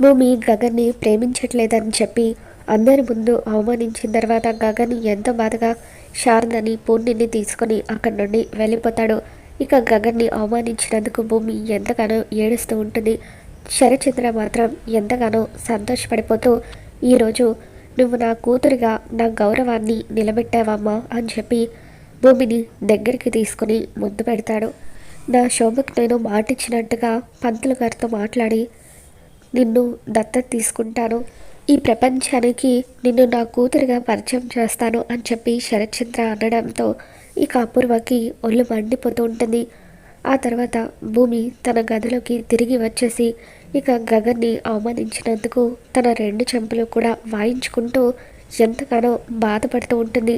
భూమి గగన్ని ప్రేమించట్లేదని చెప్పి అందరి ముందు అవమానించిన తర్వాత గగన్ ఎంతో బాధగా శారదని పూర్ణిని తీసుకొని అక్కడి నుండి వెళ్ళిపోతాడు. ఇక గగన్ని అవమానించినందుకు భూమి ఎంతగానో ఏడుస్తూ ఉంటుంది. శరచంద్ర మాత్రం ఎంతగానో సంతోషపడిపోతూ ఈరోజు నువ్వు నా కూతురిగా నా గౌరవాన్ని నిలబెట్టావమ్మా అని చెప్పి భూమిని దగ్గరికి తీసుకుని ముద్దు పెడతాడు. నా శోభకు నేను మాటిచ్చినట్టుగా పంతులు గారితో మాట్లాడి నిన్ను దత్తత తీసుకుంటాను. ఈ ప్రపంచానికి నిన్ను నా కూతురుగా పరిచయం చేస్తాను అని చెప్పి శరత్చంద్ర అనడంతో ఇక అపూర్వకి ఒళ్ళు మండిపోతూ ఉంటుంది. ఆ తర్వాత భూమి తన గదిలోకి తిరిగి వచ్చేసి ఇక గగన్ని అవమానించినందుకు తన రెండు చెంపలు కూడా వాయించుకుంటూ ఎంతగానో బాధపడుతూ ఉంటుంది.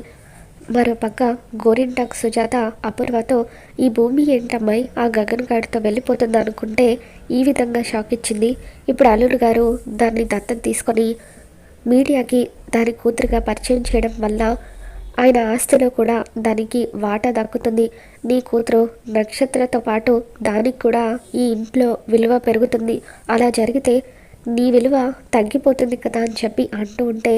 మరోపక్క గోరింటాక్ సుజాత అపూర్వతో ఈ భూమి ఏంటమ్మాయి ఆ గగన్ గారితో వెళ్ళిపోతుంది? అనుకుంటే ఈ విధంగా షాక్ ఇచ్చింది. ఇప్పుడు అల్లుడు గారు దాన్ని దత్తం తీసుకొని మీడియాకి దాని కూతురుగా పరిచయం చేయడం వల్ల ఆయన ఆస్తిలో కూడా దానికి వాటా దక్కుతుంది. నీ కూతురు నక్షత్రతో పాటు దానికి కూడా ఈ ఇంట్లో విలువ పెరుగుతుంది. అలా జరిగితే నీ విలువ తగ్గిపోతుంది కదా అని చెప్పి అంటూ ఉంటే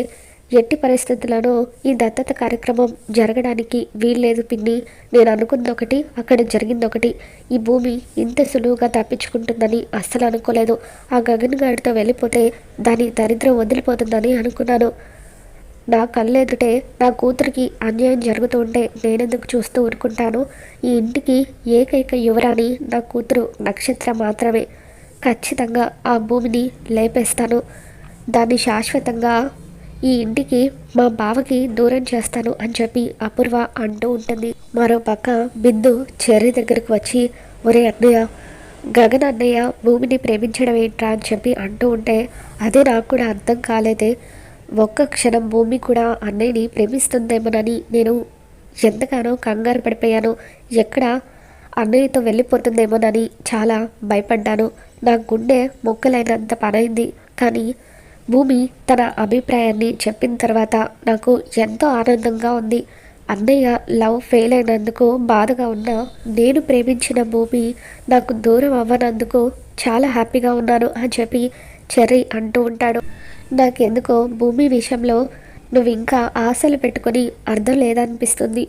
ఎట్టి పరిస్థితుల్లోనూ ఈ దత్తత కార్యక్రమం జరగడానికి వీల్లేదు పిన్ని. నేను అనుకుంది ఒకటి అక్కడ జరిగింది ఒకటి. ఈ భూమి ఇంత సులువుగా తప్పించుకుంటుందని అస్సలు అనుకోలేదు. ఆ గగన్ గాడితో వెళ్ళిపోతే దాని దరిద్రం వదిలిపోతుందని అనుకున్నాను. నా కళ్ళెదుటే నా కూతురికి అన్యాయం జరుగుతూ ఉంటే నేనెందుకు చూస్తూ ఊరుకుంటాను? ఈ ఇంటికి ఏకైక యువరాణి నా కూతురు నక్షత్రం మాత్రమే. ఖచ్చితంగా ఆ భూమిని లేపేస్తాను. దాన్ని శాశ్వతంగా ఈ ఇంటికి మా బావకి దూరం చేస్తాను అని చెప్పి అపూర్వ అంటూ ఉంటుంది. మరో పక్క బిందు చెర్రీ దగ్గరకు వచ్చి ఒరే అన్నయ్య గగన్ అన్నయ్య భూమిని ప్రేమించడం ఏంట్రా అని చెప్పి అంటూ ఉంటే అదే నాకు కూడా అర్థం కాలేదే. ఒక్క క్షణం భూమి కూడా అన్నయ్యని ప్రేమిస్తుందేమోనని నేను ఎంతగానో కంగారు పడిపోయాను. ఎక్కడ అన్నయ్యతో వెళ్ళిపోతుందేమోనని చాలా భయపడ్డాను. నా గుండె మొక్కలైనంత పనైంది. కానీ భూమి తన అభిప్రాయాన్ని చెప్పిన తర్వాత నాకు ఎంతో ఆనందంగా ఉంది. అన్నయ్య లవ్ ఫెయిల్ అయినందుకు బాధగా ఉన్న నేను ప్రేమించిన భూమి నాకు దూరం అవ్వనందుకు చాలా హ్యాపీగా ఉన్నాను అని చెప్పి చెర్రీ అంటూ ఉంటాడు. నాకెందుకో భూమి విషయంలో నువ్వు ఇంకా ఆశలు పెట్టుకొని అర్థం లేదనిపిస్తుంది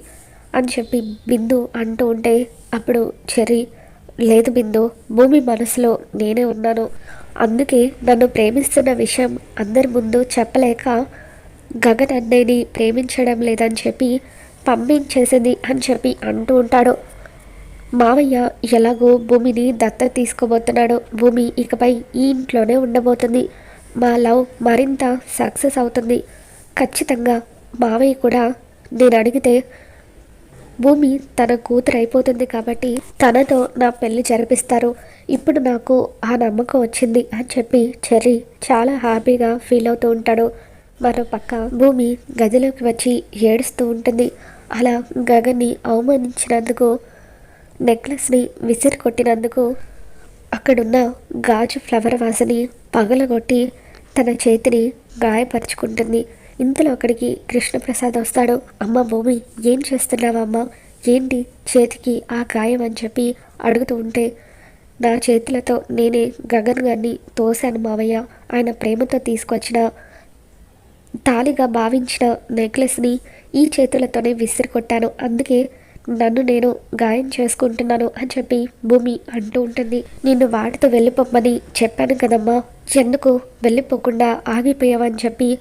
అని చెప్పి బిందు అంటూ ఉంటే అప్పుడు చెర్రీ లేదు బిందు భూమి మనసులో నేనే ఉన్నాను. అందుకే నన్ను ప్రేమిస్తున్న విషయం అందరి ముందు చెప్పలేక గగన్ అన్నయ్యని ప్రేమించడం లేదని చెప్పి పంపించేసింది అని చెప్పి అంటూ ఉంటాడు. మావయ్య ఎలాగో భూమిని దత్త తీసుకోబోతున్నాడు. భూమి ఇకపై ఈ ఇంట్లోనే ఉండబోతుంది. మా లవ్ మరింత సక్సెస్ అవుతుంది. ఖచ్చితంగా మావయ్య కూడా నేను అడిగితే భూమి తన కూతురు అయిపోతుంది కాబట్టి తనతో నా పెళ్ళి జరిపిస్తారు. ఇప్పుడు నాకు ఆ నమ్మకం వచ్చింది అని చెప్పి చెర్రీ చాలా హ్యాపీగా ఫీల్ అవుతూ ఉంటాడు. మరో పక్క భూమి గదిలోకి వచ్చి ఏడుస్తూ ఉంటుంది. అలా గగన్ని అవమానించినందుకు నెక్లెస్ని విసిరి కొట్టినందుకు అక్కడున్న గాజు ఫ్లవర్ వాసని పగలగొట్టి తన చేతిని గాయపరుచుకుంటుంది. ఇంతలో అక్కడికి కృష్ణప్రసాద్ వస్తాడు. అమ్మ భూమి ఏం చేస్తున్నావమ్మా ఏంటి చేతికి ఆ గాయం? అని చెప్పి అడుగుతూ ఉంటే నా చేతులతో నేనే గగన్ గారిని తోశాను మావయ్య. ఆయన ప్రేమతో తీసుకొచ్చిన తాలిగా భావించిన నెక్లెస్ని ఈ చేతులతోనే విసిరి కొట్టాను అందుకే నన్ను నేను గాయం చేసుకుంటున్నాను అని చెప్పి భూమి అంటూ ఉంటుంది. నిన్ను వాటితో వెళ్ళిపోమ్మని చెప్పాను కదమ్మా. ఎందుకు? వెళ్ళిపోకుండా ఆగిపోయావని చెప్పి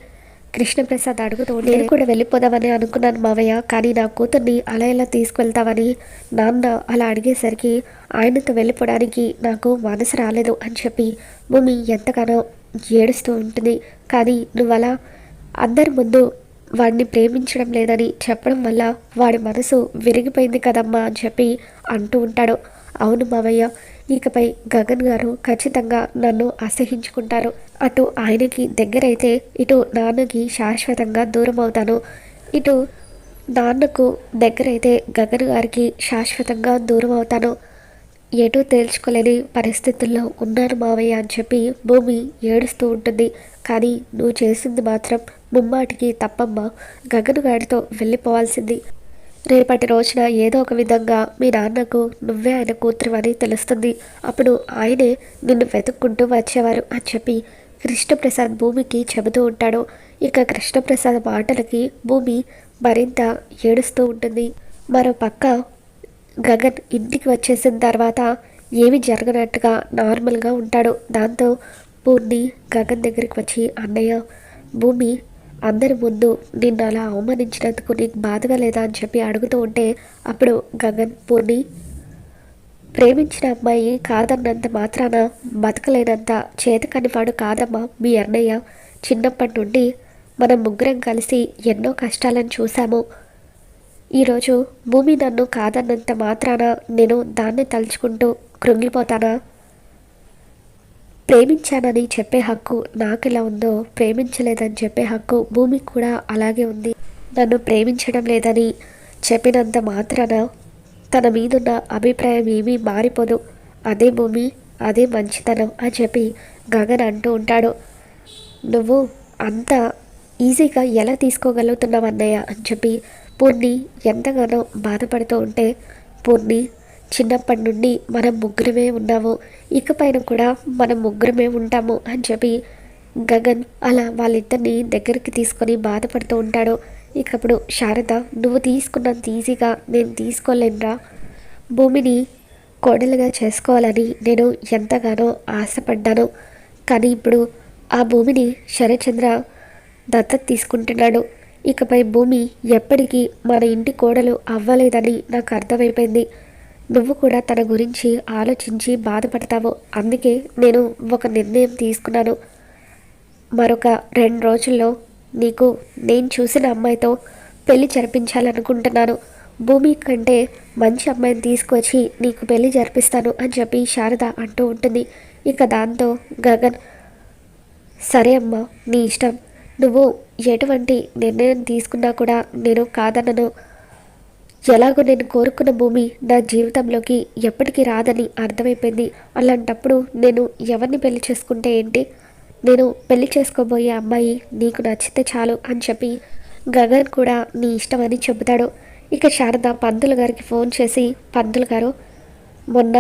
కృష్ణప్రసాద్ అడుగుతూ నేను కూడా వెళ్ళిపోదామని అనుకున్నాను మావయ్య కానీ నా కూతుర్ని అలా ఎలా తీసుకువెళ్తావని నాన్న అలా అడిగేసరికి ఆయనతో వెళ్ళిపోవడానికి నాకు మనసు రాలేదు అని చెప్పి భూమి ఎంతగానో ఏడుస్తూ ఉంటుంది. కానీ నువ్వు అలా అందరి ముందు వాడిని ప్రేమించడం లేదని చెప్పడం వల్ల వాడి మనసు విరిగిపోయింది కదమ్మా అని చెప్పి అంటూ ఉంటాడు. అవును మావయ్య ఇకపై గగన్ గారు ఖచ్చితంగా నన్ను అసహించుకుంటారు. అటు ఆయనకి దగ్గరైతే ఇటు నాన్నకి శాశ్వతంగా దూరం అవుతాను ఇటు నాన్నకు దగ్గరైతే గగన్ గారికి శాశ్వతంగా దూరం అవుతాను ఎటు తేల్చుకోలేని పరిస్థితుల్లో ఉన్నాను మావయ్య అని చెప్పి భూమి ఏడుస్తూ ఉంటుంది. కానీ నువ్వు చేసింది మాత్రం ముమ్మాటికి తప్పమ్మ. గగన్ గారితో వెళ్ళిపోవాల్సింది. రేపటి రోజున ఏదో ఒక విధంగా మీ నాన్నకు నువ్వే ఆయన కూతురు అని తెలుస్తుంది. అప్పుడు ఆయనే నిన్ను వెతుక్కుంటూ వచ్చేవారు అని చెప్పి కృష్ణప్రసాద్ భూమికి చెబుతూ ఉంటాడు. ఇక కృష్ణప్రసాద్ మాటలకి భూమి మరింత ఏడుస్తూ ఉంటుంది. మరో పక్క గగన్ ఇంటికి వచ్చేసిన తర్వాత ఏమి జరగనట్టుగా నార్మల్గా ఉంటాడు. దాంతో పూర్ణి గగన్ దగ్గరికి వచ్చి అన్నయ్య భూమి అందరి ముందు నిన్ను అలా అవమానించినందుకు నీకు బాధగా లేదా అని చెప్పి అడుగుతూ ఉంటే అప్పుడు గగన్ పూర్ణి ప్రేమించిన అమ్మాయి కాదన్నంత మాత్రాన బతకలేనంత చేతకనివాడు కాదమ్మా మీ అన్నయ్య. చిన్నప్పటి నుండి మనం ముగ్గురం కలిసి ఎన్నో కష్టాలను చూశాము. ఈరోజు భూమి నన్ను కాదన్నంత మాత్రాన నేను దాన్ని తలుచుకుంటూ కృంగిపోతానా? ప్రేమించానని చెప్పే హక్కు నాకు ఎలా ఉందో ప్రేమించలేదని చెప్పే హక్కు భూమికి కూడా అలాగే ఉంది. నన్ను ప్రేమించడం లేదని చెప్పినంత మాత్రాన తన మీదున్న అభిప్రాయం ఏమీ మారిపోదు. అదే భూమి అదే మంచితనం అని చెప్పి గగన్ అంటూ ఉంటాడు. నువ్వు అంత ఈజీగా ఎలా తీసుకోగలుగుతున్నావు అన్నయ్య అని చెప్పి పూర్ణి ఎంతగానో బాధపడుతూ ఉంటే పూర్ణి చిన్నప్పటి నుండి మనం ముగ్గురమే ఉన్నాము. ఇకపైన కూడా మనం ముగ్గురమే ఉంటాము అని చెప్పి గగన్ అలా వాళ్ళిద్దరిని దగ్గరికి తీసుకొని బాధపడుతూ ఉంటాడు. ఇకప్పుడు శారద నువ్వు తీసుకున్నంత ఈజీగా నేను తీసుకోలేనురా. భూమిని కోడలుగా చేసుకోవాలని నేను ఎంతగానో ఆశపడ్డాను. కానీ ఇప్పుడు ఆ భూమిని శరచంద్ర దత్తత తీసుకుంటున్నాడు. ఇకపై భూమి ఎప్పటికీ మన ఇంటి కోడలు అవ్వలేదని నాకు అర్థమైపోయింది. నువ్వు కూడా తన గురించి ఆలోచించి బాధపడతావు. అందుకే నేను ఒక నిర్ణయం తీసుకున్నాను. మరొక రెండు రోజుల్లో నీకు నేను చూసిన అమ్మాయితో పెళ్ళి జరిపించాలనుకుంటున్నాను. భూమి కంటే మంచి అమ్మాయిని తీసుకొచ్చి నీకు పెళ్ళి జరిపిస్తాను అని చెప్పి శారద అంటూ ఉంటుంది. ఇక దాంతో గగన్ సరే అమ్మా నీ ఇష్టం. నువ్వు ఎటువంటి నిర్ణయం తీసుకున్నా కూడా నేను కాదనను. ఎలాగో నేను కోరుకున్న భూమి నా జీవితంలోకి ఎప్పటికీ రాదని అర్థమైపోయింది. అలాంటప్పుడు నేను ఎవరిని పెళ్ళి చేసుకుంటే ఏంటి? నేను పెళ్ళి చేసుకోబోయే అమ్మాయి నీకు నచ్చితే చాలు అని చెప్పి గగన్ కూడా నీ ఇష్టమని చెబుతాడు. ఇక శారద పంతులు గారికి ఫోన్ చేసి పంతులు గారు మొన్న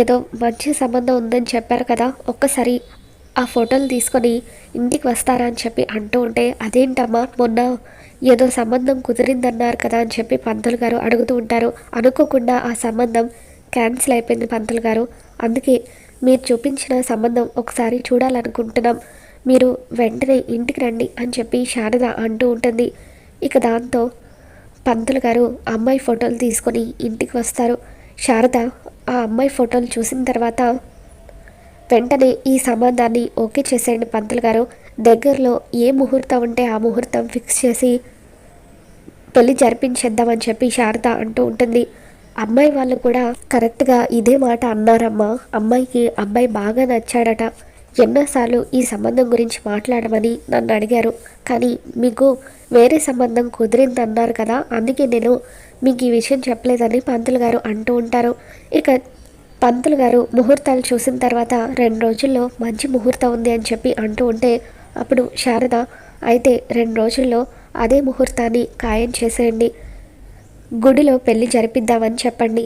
ఏదో మంచి సంబంధం ఉందని చెప్పారు కదా ఒక్కసారి ఆ ఫోటోలు తీసుకొని ఇంటికి వస్తారా అని చెప్పి అంటూ ఉంటే అదేంటమ్మా మొన్న ఏదో సంబంధం కుదిరిందన్నారు కదా అని చెప్పి పంతులు గారు అడుగుతూ ఉంటారు. అనుకోకుండా ఆ సంబంధం క్యాన్సిల్ అయిపోయింది పంతులు గారు. అందుకే మీరు చూపించిన సంబంధం ఒకసారి చూడాలనుకుంటున్నాం. మీరు వెంటనే ఇంటికి రండి అని చెప్పి శారద అంటూ ఉంటుంది. ఇక దాంతో పంతులు గారు అమ్మాయి ఫోటోలు తీసుకొని ఇంటికి వస్తారు. శారద ఆ అమ్మాయి ఫోటోలు చూసిన తర్వాత వెంటనే ఈ సంబంధాన్ని ఓకే చేసేయండి పంతులు గారు. దగ్గరలో ఏ ముహూర్తం ఉంటే ఆ ముహూర్తం ఫిక్స్ చేసి పెళ్ళి జరిపించేద్దామని చెప్పి శారద అంటూ ఉంటుంది. అమ్మాయి వాళ్ళు కూడా కరెక్ట్గా ఇదే మాట అన్నారమ్మా. అమ్మాయికి అబ్బాయి బాగా నచ్చాడట. ఎన్నోసార్లు ఈ సంబంధం గురించి మాట్లాడమని నన్ను అడిగారు. కానీ మీకు వేరే సంబంధం కుదిరింది అన్నారు కదా అందుకే నేను మీకు ఈ విషయం చెప్పలేదని పంతులు గారు అంటూ ఉంటారు. ఇక పంతులు గారు ముహూర్తాలు చూసిన తర్వాత రెండు రోజుల్లో మంచి ముహూర్తం ఉంది అని చెప్పి అంటూ ఉంటే అప్పుడు శారద అయితే రెండు రోజుల్లో అదే ముహూర్తాన్ని ఖాయం చేసేయండి. గుడిలో పెళ్ళి జరిపిద్దామని చెప్పండి.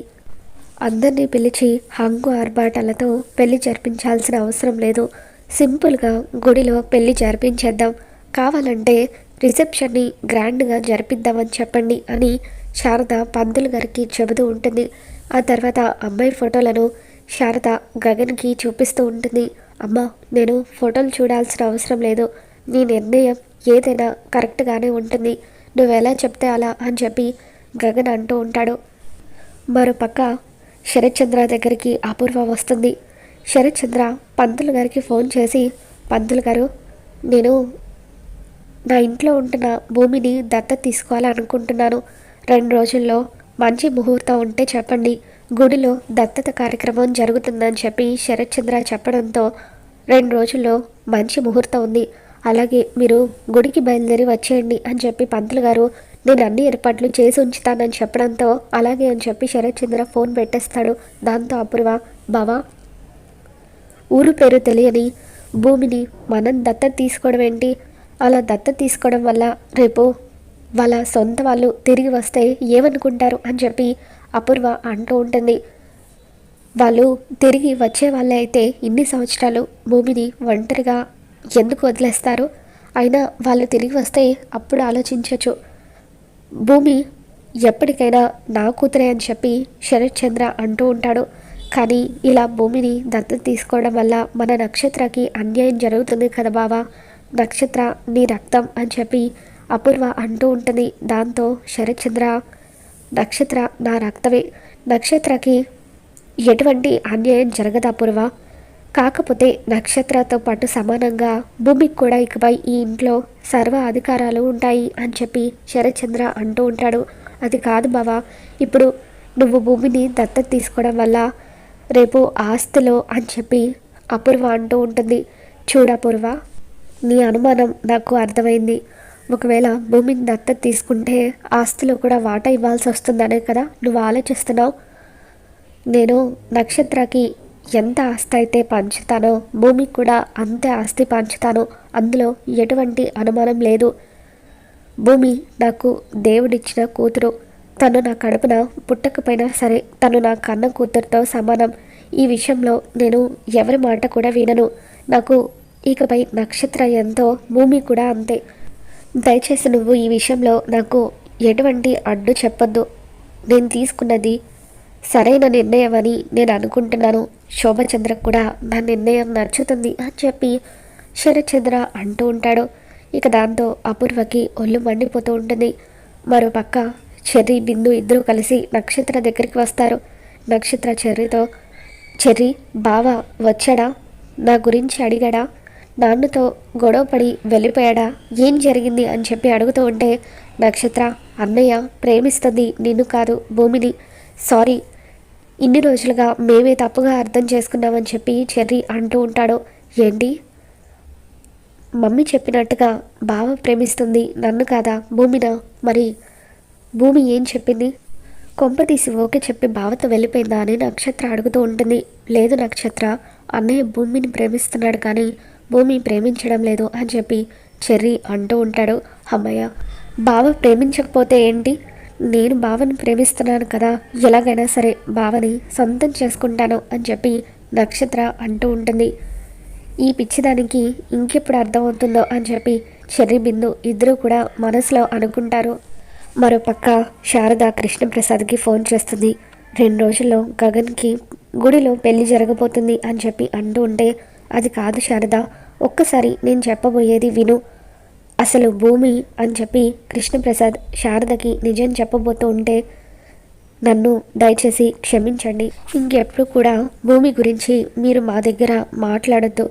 అందరినీ పిలిచి హంగు ఆర్భాటాలతో పెళ్ళి జరిపించాల్సిన అవసరం లేదు. సింపుల్గా గుడిలో పెళ్ళి జరిపించేద్దాం. కావాలంటే రిసెప్షన్ని గ్రాండ్గా జరిపిద్దామని చెప్పండి అని శారద పంతులు గారికి చెబుతూ ఉంటుంది. ఆ తర్వాత అమ్మాయి ఫోటోలను శారద గగన్కి చూపిస్తూ ఉంటుంది. అమ్మా నేను ఫోటోలు చూడాల్సిన అవసరం లేదు. నీ నిర్ణయం ఏదైనా కరెక్ట్గానే ఉంటుంది. నువ్వు ఎలా చెప్తే అలా అని చెప్పి గగన్ అంటూ ఉంటాడు. మరోపక్క శరత్చంద్ర దగ్గరికి అపూర్వ వస్తుంది. శరత్చంద్ర పంతులు గారికి ఫోన్ చేసి పంతులు గారు నేను నా ఇంట్లో ఉంటున్న భూమిని దత్త తీసుకోవాలనుకుంటున్నాను. రెండు రోజుల్లో మంచి ముహూర్తం ఉంటే చెప్పండి. గుడిలో దత్తత కార్యక్రమం జరుగుతుందని చెప్పి శరత్చంద్ర చెప్పడంతో రెండు రోజుల్లో మంచి ముహూర్తం ఉంది. అలాగే మీరు గుడికి బయలుదేరి వచ్చేయండి అని చెప్పి పంతులు గారు నేను అన్ని ఏర్పాట్లు చేసి ఉంచుతానని చెప్పడంతో అలాగే అని చెప్పి శరత్చంద్ర ఫోన్ పెట్టేస్తాడు. దాంతో అపూర్వ బావా ఊరు పేరు తెలియని భూమిని మనం దత్త తీసుకోవడం ఏంటి? అలా దత్త తీసుకోవడం వల్ల రేపు వాళ్ళ సొంత వాళ్ళు తిరిగి వస్తే ఏమనుకుంటారు అని చెప్పి అపూర్వ అంటూ ఉంటుంది. వాళ్ళు తిరిగి వచ్చే వాళ్ళే అయితే ఇన్ని సంవత్సరాలు భూమిని ఒంటరిగా ఎందుకు వదిలేస్తారు? అయినా వాళ్ళు తిరిగి వస్తే అప్పుడు ఆలోచించవచ్చు భూమి ఎప్పటికైనా నా కూతురే అని చెప్పి శరత్ చంద్ర అంటూ ఉంటాడు. కానీ ఇలా భూమిని దత్తత తీసుకోవడం వల్ల మన నక్షత్రకి అన్యాయం జరుగుతుంది కదా బావా? నక్షత్ర నీ రక్తం అని చెప్పి అపూర్వ అంటూ ఉంటుంది. దాంతో శరచంద్ర నక్షత్ర నా రక్తమే. నక్షత్రకి ఎటువంటి అన్యాయం జరగదు అపూర్వ. కాకపోతే నక్షత్రతో పాటు సమానంగా భూమికి కూడా ఇకపై ఈ ఇంట్లో సర్వ అధికారాలు ఉంటాయి అని చెప్పి శరత్చంద్ర అంటూ ఉంటాడు. అది కాదు బావా. ఇప్పుడు నువ్వు భూమిని దత్తత తీసుకోవడం వల్ల రేపు ఆస్తిలో అని చెప్పి అపూర్వ అంటూ ఉంటుంది. చూడపూర్వ నీ అనుమానం నాకు అర్థమైంది. ఒకవేళ భూమిని దత్తత తీసుకుంటే ఆస్తిలో కూడా వాటా ఇవ్వాల్సి వస్తుందనే కదా? నువ్వు ఆలోచిస్తున్నావు? నేను నక్షత్రకి ఎంత ఆస్తి అయితే పంచుతానో భూమికి కూడా అంతే ఆస్తి పంచుతాను. అందులో ఎటువంటి అనుమానం లేదు. భూమి నాకు దేవుడిచ్చిన కూతురు. తను నా కడుపున పుట్టకపోయినా సరే తను నా కన్న కూతురుతో సమానం. ఈ విషయంలో నేను ఎవరి మాట కూడా వినను. నాకు ఇకపై నక్షత్ర ఎంతో భూమి కూడా అంతే. దయచేసి నువ్వు ఈ విషయంలో నాకు ఎటువంటి అడ్డు చెప్పొద్దు. నేను తీసుకున్నది సరైన నిర్ణయం అని నేను అనుకుంటున్నాను. శోభచంద్ర కూడా నా నిర్ణయం నచ్చుతుంది అని చెప్పి శరచంద్ర అంటూ ఉంటాడు. ఇక దాంతో అపూర్వకి ఒళ్ళు మండిపోతూ ఉంటుంది. మరోపక్క చెర్రి బిందు ఇద్దరు కలిసి నక్షత్ర దగ్గరికి వస్తారు. నక్షత్ర చెర్రీతో చెర్రి బావ వచ్చాడా? నా గురించి అడిగాడా? నాన్నతో గొడవపడి వెళ్ళిపోయాడా? ఏం జరిగింది అని చెప్పి అడుగుతూ ఉంటే నక్షత్ర అన్నయ్య ప్రేమిస్తుంది నిన్ను కాదు భూమిని. సారీ ఇన్ని రోజులుగా మేమే తప్పుగా అర్థం చేసుకున్నామని చెప్పి చెర్రీ అంటూ ఉంటాడు. ఏంటి? మమ్మీ చెప్పినట్టుగా బావ ప్రేమిస్తుంది నన్ను కాదా భూమిన? మరి భూమి ఏం చెప్పింది? కొంప తీసి ఓకే చెప్పి బావతో వెళ్ళిపోయిందా అని నక్షత్ర అడుగుతూ ఉంటుంది. లేదు నక్షత్ర అన్నయ్య భూమిని ప్రేమిస్తున్నాడు కానీ భూమి ప్రేమించడం లేదు అని చెప్పి చెర్రీ అంటూ ఉంటాడు. అమ్మయ్య బావ ప్రేమించకపోతే ఏంటి? నేను బావని ప్రేమిస్తున్నాను కదా ఎలాగైనా సరే బావని సొంతం చేసుకుంటాను అని చెప్పి నక్షత్ర అంటూ ఉంటుంది. ఈ పిచ్చిదానికి ఇంకెప్పుడు అర్థమవుతుందో అని చెప్పి చెర్రి బిందు ఇద్దరూ కూడా మనసులో అనుకుంటారు. మరోపక్క శారద కృష్ణప్రసాద్కి ఫోన్ చేస్తుంది. రెండు రోజుల్లో గగన్కి గుడిలో పెళ్ళి జరగబోతుంది అని చెప్పి అంటూ ఉంటే అది కాదు శారద ఒక్కసారి నేను చెప్పబోయేది విను. అసలు భూమి అని చెప్పి కృష్ణప్రసాద్ శారదకి నిజం చెప్పబోతూ ఉంటే నన్ను దయచేసి క్షమించండి. ఇంకెప్పుడు కూడా భూమి గురించి మీరు మా దగ్గర మాట్లాడద్దు.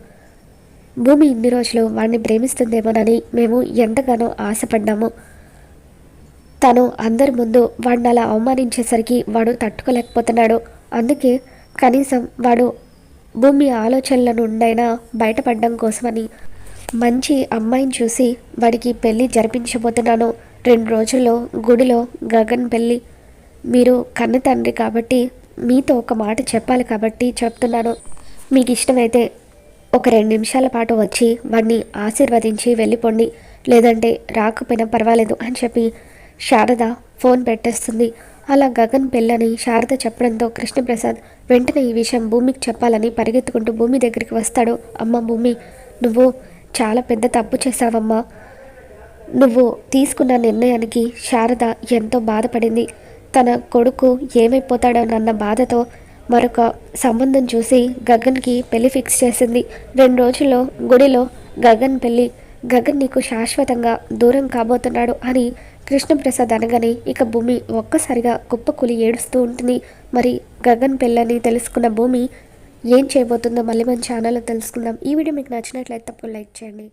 భూమి ఇన్ని రోజులు వాడిని ప్రేమిస్తుందేమోనని మేము ఎంతగానో ఆశపడ్డాము. తను అందరి ముందు వాడిని అలా అవమానించేసరికి వాడు తట్టుకోలేకపోతున్నాడు. అందుకే కనీసం వాడు భూమి ఆలోచనల నుండైనా బయటపడడం కోసమని మంచి అమ్మాయిని చూసి వాడికి పెళ్ళి జరిపించబోతున్నాను. రెండు రోజుల్లో గుడిలో గగన్ పెళ్ళి మీరు కన్న తండ్రి కాబట్టి మీతో ఒక మాట చెప్పాలి కాబట్టి చెప్తున్నాను. మీకు ఇష్టమైతే ఒక రెండు నిమిషాల పాటు వచ్చి వాడిని ఆశీర్వదించి వెళ్ళిపోండి. లేదంటే రాకపోయినా పర్వాలేదు అని చెప్పి శారద ఫోన్ పెట్టేస్తుంది. అలా గగన్ పెళ్ళని శారద చెప్పడంతో కృష్ణప్రసాద్ వెంటనే ఈ విషయం భూమికి చెప్పాలని పరిగెత్తుకుంటూ భూమి దగ్గరికి వస్తాడు. అమ్మ భూమి నువ్వు చాలా పెద్ద తప్పు చేశావమ్మా. నువ్వు తీసుకున్న నిర్ణయానికి శారద ఎంతో బాధపడింది. తన కొడుకు ఏమైపోతాడోనన్న బాధతో మరొక సంబంధం చూసి గగన్కి పెళ్ళి ఫిక్స్ చేసింది. రెండు రోజుల్లో గుడిలో గగన్ పెళ్ళి గగన్ నీకు శాశ్వతంగా దూరం కాబోతున్నాడు అని కృష్ణప్రసాద్ అనగానే ఇక భూమి ఒక్కసారిగా కుప్పకులి ఏడుస్తూ ఉంటుంది. మరి గగన్ పెళ్ళని తెలుసుకున్న భూమి ఏం చేయబోతుందో మళ్ళీ మన ఛానల్లో తెలుసుకుందాం. ఈ వీడియో మీకు నచ్చినట్లయితే తప్పకుండా లైక్ చేయండి.